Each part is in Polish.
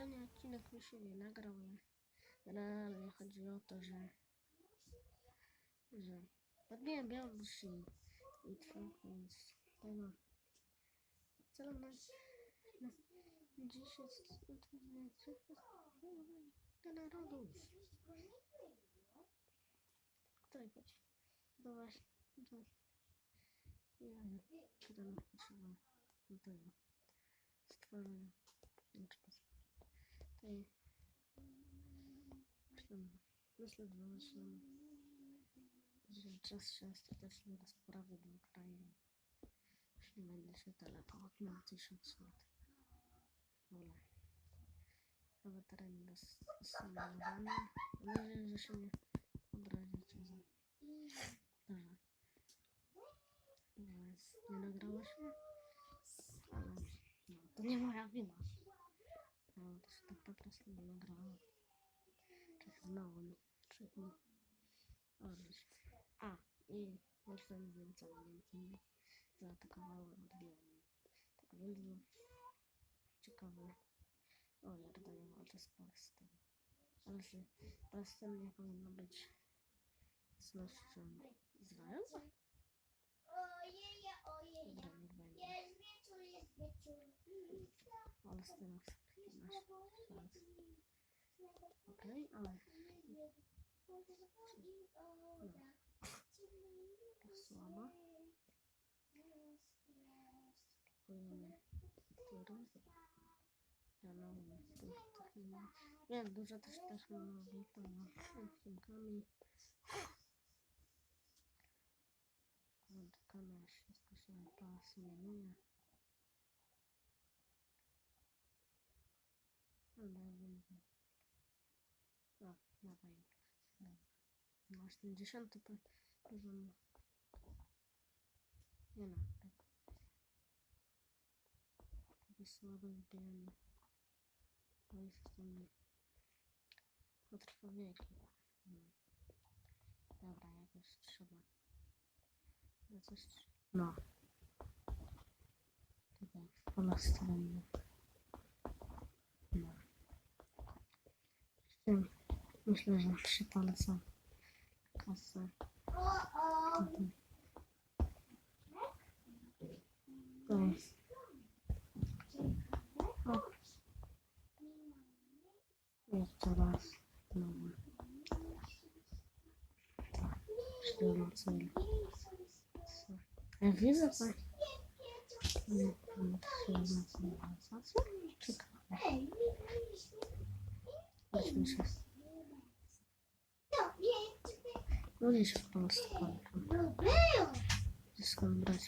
poprzedni odcinek mi się nie nagrał. Generalnie chodzi o to, że że podbiłem Białoruś i Litwę, więc tego celem na, na dziś jest utrudnienie narodów. Której chodzi? No właśnie, to ja wiem, kiedy nam potrzeba do tego stworzenia znaczy tej myślę, że zaczynamy że czas się ostatecznie do sprawy do. Już nie będę się teleportował na 1000 lat. Dobra. Nowe tereny do symulowania. Mam nadzieję, że się nie obrazicie za... Dobra. Więc nie nagrało się. Ale no, to nie moja wina. No, to się tak po prostu nie nagrało. Czy znowu mi. Czy mi. Orzeź. A, i jeszcze więcej Niemcy zaatakowały odbijanie. Tak więc no, ciekawe. O, Jordania walczy z Polską. Ale że Polsce nie powinno być z nością Izrael? Ojej, ojej, Dobra, niech będzie. jest wieczór, jest wieczór. Polsce nasz nasz Okej, ale tak słabo. Kupujemy tiry. Planujemy technologię. Wiem, dużo też technologii, to ma filmkami. Kamera wszystko się pasuje. Ale będzie. O, dawaj. Dobra. Masz ten dziesiąty po- poziom. Nie no, tak. Słabe wbijanie. To jest trwa wieki. No. Dobra, jakoś trzeba. No coś. No. Tutaj pola stronie. No. Jeszcze Myślę, że przypalę co kasę. To jest. O. Jeszcze raz. Tak. Cztery cele. Ja widzę to. Nie. Weźmy się. No gdzieś w Polsce. Wszystko brać.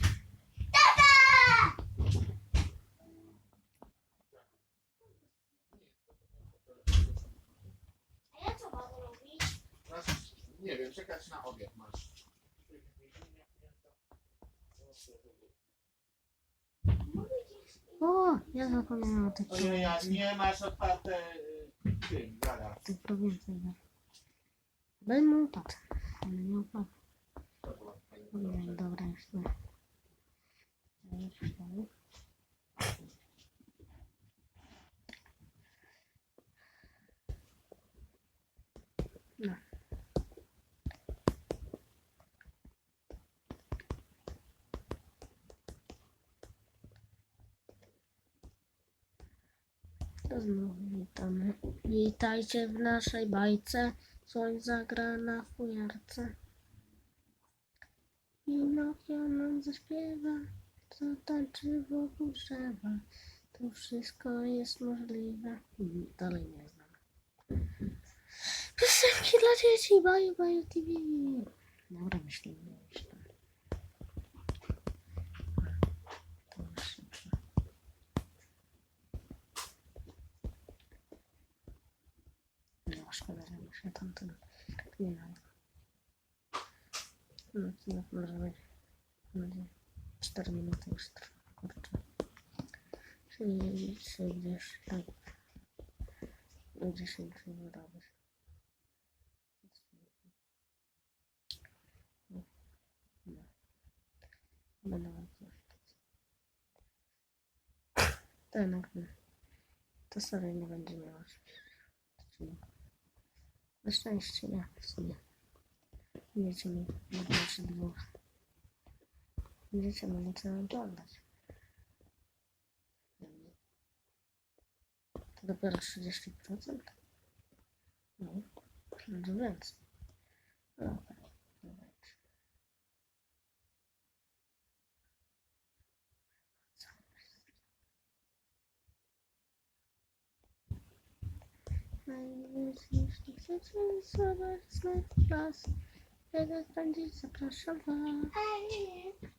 A ja co mam robić? Nie wiem, czekać na obiad masz. O, ja zapomniałam o tej Ojej, nie masz otwarte y, tym, zaraz. Tej prowincji. no. Daj mu upadł. Ale nie upadł. Ojej, dobra, już nie. To znowu witamy. Witajcie w naszej bajce. Słońce zagra na fujarce. Pinokio nam zaśpiewa, co tańczy wokół drzewa. To wszystko jest możliwe. Mm, Dalej nie znam. Piosenki dla dzieci, Baju Baju TV. Dobra, myślę, myślę. To już szybsze. No, muszę tamten nie mam. No, odcinek może być. Będzie 4 minuty już trwa, kurczę. Czyli czy gdzieś tak. Do 10 wyrobisz. No. No. Będę walczył. To jednak. To sobie nie będzie odcinka. Na szczęście nie, w sumie. Będziecie mi czy dwóch. Będziecie mogli co oglądać. To dopiero 30%? No, będzie więcej. No, okej, nie będzie. Zapraszam was. Ej,